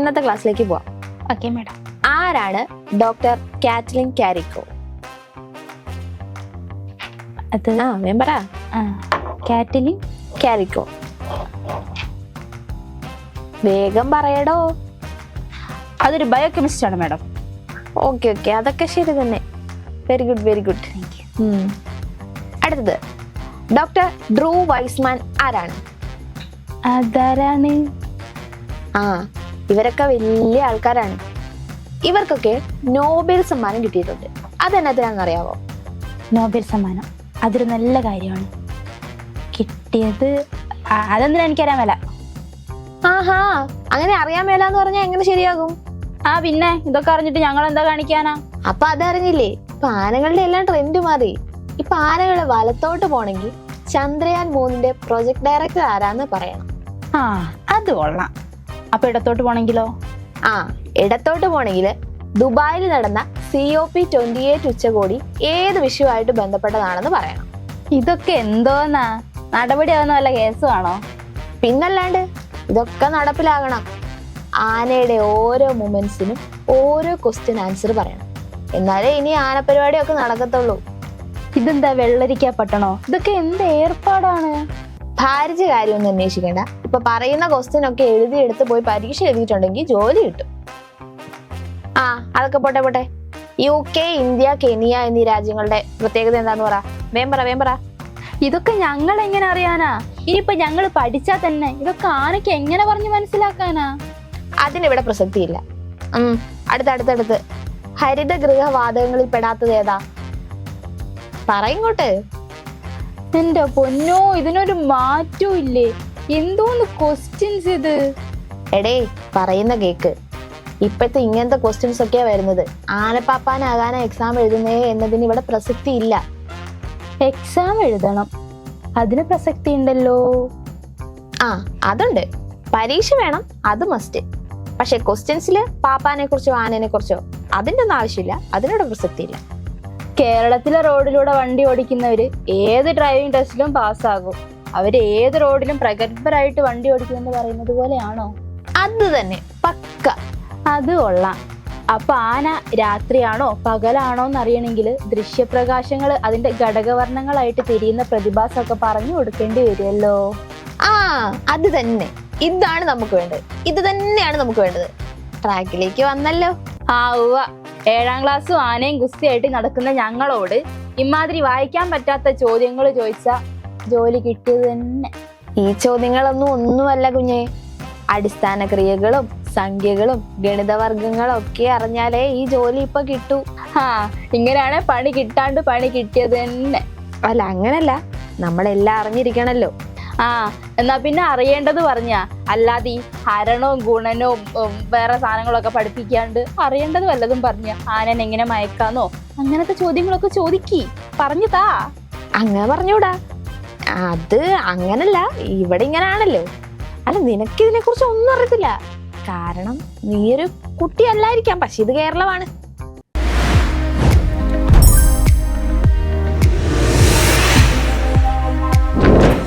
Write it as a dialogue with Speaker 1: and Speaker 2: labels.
Speaker 1: ഇന്നത്തെ ക്ലാസ്സിലേക്ക് പോവാം.
Speaker 2: ഓക്കെ മാഡം
Speaker 1: ആരാണ് ഡോക്ടർ കാറ്റ്ലിൻ കാരിക്കോ
Speaker 2: അത്
Speaker 1: ആ വേം പറ.
Speaker 2: കാറ്റലിൻ
Speaker 1: കാരിക്കോ വേഗം പറയടോ.
Speaker 2: അതൊരു ബയോകെമിസ്റ്റ് ആണ് മാഡം
Speaker 1: ഓക്കെ ഓക്കെ അതൊക്കെ ശരി തന്നെ. വെരി ഗുഡ് വെരി ഗുഡ് അടുത്തത്. ഡോക്ടർ ഡ്രൂ വൈസ്മാൻ ആരാണ്?
Speaker 2: അതാരാണ്
Speaker 1: ആ. ഇവരൊക്കെ വലിയ ആൾക്കാരാണ്. ഇവർക്കൊക്കെ നോബൽ സമ്മാനം കിട്ടിയിട്ടുണ്ട്. അതെന്നതിനാണെന്ന് അറിയാവോ?
Speaker 2: നോബൽ സമ്മാനം. അതൊരു നല്ല കാര്യമാണ്. കിട്ടിയത് അതെന്തിനാ എനിക്കറിയാൻ മേല.
Speaker 1: ആഹാ അങ്ങനെ അറിയാൻ മേലാന്ന് പറഞ്ഞാൽ എങ്ങനെ ശരിയാകും?
Speaker 2: ആ പിന്നെ ഇതൊക്കെ അറിഞ്ഞിട്ട് ഞങ്ങൾ എന്താ കാണിക്കാനാ?
Speaker 1: അപ്പൊ അതറിഞ്ഞില്ലേ? ഇപ്പൊ ആനകളുടെ എല്ലാം ട്രെൻഡ് മാറി. ഇപ്പൊ ആനകൾ വലത്തോട്ട് പോണെങ്കിൽ ചന്ദ്രയാൻ മൂന്നിന്റെ പ്രൊജക്ട് ഡയറക്ടർ ആരാന്ന് പറയണം.
Speaker 2: ആ അത് കൊള്ളാം. അപ്പൊ ഇടത്തോട്ട് പോണെങ്കിലോ?
Speaker 1: ആ ഇടത്തോട്ട് പോണെങ്കിൽ ദുബായിൽ നടന്ന C O P twenty eight ഉച്ചകോടി ഏത് വിഷയമായിട്ട് ബന്ധപ്പെട്ടതാണെന്ന് പറയണം.
Speaker 2: ഇതൊക്കെ എന്തോന്നാ? നടപടിയാവുന്ന വല്ല കേസുമാണോ
Speaker 1: പിന്നല്ലാണ്ട് ഇതൊക്കെ നടപ്പിലാകണം. ആനയുടെ ഓരോ മൊമെന്റ്സിനും ഓരോ ക്വസ്റ്റ്യൻ ആൻസർ പറയണം. എന്നാലേ ഇനി ആന പരിപാടിയൊക്കെ നടക്കത്തുള്ളൂ.
Speaker 2: ഇതെന്താ വെള്ളരിക്കാ പട്ടണോ? ഇതൊക്കെ എന്ത് ഏർപ്പാടാണ്?
Speaker 1: ഭാരിച്ച കാര്യമൊന്നും അന്വേഷിക്കേണ്ട. ഇപ്പൊ പറയുന്ന ക്വസ്റ്റ്യൻ ഒക്കെ എഴുതിയെടുത്ത് പോയി പരീക്ഷ എഴുതിയിട്ടുണ്ടെങ്കിൽ ജോലി കിട്ടും. ആ അതൊക്കെ പോട്ടെ പോട്ടെ. യു കെ ഇന്ത്യ കെനിയ എന്നീ രാജ്യങ്ങളുടെ പ്രത്യേകത എന്താന്ന് പറ. വേം പറ വേം പറ.
Speaker 2: ഇതൊക്കെ ഞങ്ങൾ എങ്ങനെ അറിയാനാ? ഇനിയിപ്പൊ ഞങ്ങൾ പഠിച്ചാ തന്നെ ഇതൊക്കെ ആനയ്ക്ക് എങ്ങനെ പറഞ്ഞു മനസ്സിലാക്കാനാ?
Speaker 1: അതിനിവിടെ പ്രസക്തിയില്ല. ഉം അടുത്തടുത്തടുത്ത് ഹരിതഗൃഹ വാതകങ്ങളിൽ പെടാത്തത് ഏതാ? പറയിങ്ങോട്ട്
Speaker 2: എന്റെ പൊന്നോ ഇതിനൊരു മാറ്റവും ഇല്ലേ? എന്തോന്ന് ക്വസ്റ്റ്യൻസ് ഇത്?
Speaker 1: എടേ പറയുന്ന കേക്ക്. ഇപ്പോഴത്തെ ഇങ്ങനത്തെ ക്വസ്റ്റ്യൻസ് ഒക്കെയാ വരുന്നത്. ആനപ്പാപ്പാനാകാനാ എക്സാം എഴുതുന്നേ എന്നതിന് ഇവിടെ പ്രസക്തി ഇല്ല.
Speaker 2: എക്സാം എഴുതണം. അതിന് പ്രസക്തി ഉണ്ടല്ലോ.
Speaker 1: ആ അതുണ്ട്. പരീക്ഷ വേണം അത് മസ്റ്റ് പക്ഷെ ക്വസ്റ്റ്യൻസിൽ പാപ്പാനെ കുറിച്ചോ ആനനെ കുറിച്ചോ അതിന്റെ ഒന്നും ആവശ്യമില്ല. അതിനോട് പ്രസക്തി ഇല്ല.
Speaker 2: കേരളത്തിലെ റോഡിലൂടെ വണ്ടി ഓടിക്കുന്നവര് ഏത് ഡ്രൈവിംഗ് ടെസ്റ്റിലും പാസ്സാകും അവർ ഏത് റോഡിലും പ്രഗത്ഭരായിട്ട് വണ്ടി ഓടിക്കുമെന്ന് പറയുന്നത് പോലെയാണോ?
Speaker 1: അത് തന്നെ. പക്ക.
Speaker 2: അത് കൊള്ളാം. അപ്പൊ ആന രാത്രിയാണോ പകലാണോ എന്ന് അറിയണമെങ്കിൽ ദൃശ്യപ്രകാശങ്ങൾ അതിന്റെ ഘടകവർണങ്ങളായിട്ട് തിരിയുന്ന പ്രതിഭാസമൊക്കെ പറഞ്ഞു കൊടുക്കേണ്ടി വരുമല്ലോ.
Speaker 1: ആ അത് തന്നെ. ഇതാണ് നമുക്ക് വേണ്ടത്. ഇത് തന്നെയാണ് നമുക്ക് വേണ്ടത്. ട്രാക്കിലേക്ക് വന്നല്ലോ.
Speaker 2: ആ ഉവ്വ ഏഴാം ക്ലാസ് ആനയും ഗുസ്തിയായിട്ട് നടക്കുന്ന ഞങ്ങളോട് ഇമാതിരി വായിക്കാൻ പറ്റാത്ത ചോദ്യങ്ങൾ ചോദിച്ച ജോലി കിട്ടിയത് തന്നെ.
Speaker 1: ഈ ചോദ്യങ്ങളൊന്നും ഒന്നുമല്ല കുഞ്ഞെ. അടിസ്ഥാന ക്രിയകളും സംഖ്യകളും ഗണിതവർഗങ്ങളും ഒക്കെ അറിഞ്ഞാലേ ഈ ജോലി ഇപ്പൊ കിട്ടു.
Speaker 2: ആ ഇങ്ങനെയാണ് പണി കിട്ടാണ്ട് പണി കിട്ടിയത് തന്നെ.
Speaker 1: അല്ല അങ്ങനല്ല. നമ്മളെല്ലാം അറിഞ്ഞിരിക്കണല്ലോ.
Speaker 2: ആ എന്നാ പിന്നെ അറിയേണ്ടത് പറഞ്ഞ അല്ലാതെ ഈ ഹരണവും ഗുണനവും വേറെ സാധനങ്ങളൊക്കെ പഠിപ്പിക്കാണ്ട് അറിയേണ്ടത് വല്ലതും പറഞ്ഞ ആനൻ എങ്ങനെ മയക്കാന്നോ അങ്ങനത്തെ ചോദ്യങ്ങളൊക്കെ ചോദിക്കി പറഞ്ഞു താ.
Speaker 1: അങ്ങനെ പറഞ്ഞൂടാ. അത് അങ്ങനല്ല ഇവിടെ ഇങ്ങനാണല്ലോ. അല്ല നിനക്ക് ഇതിനെ കുറിച്ച് ഒന്നും അറിയത്തില്ല. കാരണം നീ ഒരു കുട്ടിയല്ലായിരിക്കാം പക്ഷെ ഇത് കേരളമാണ്.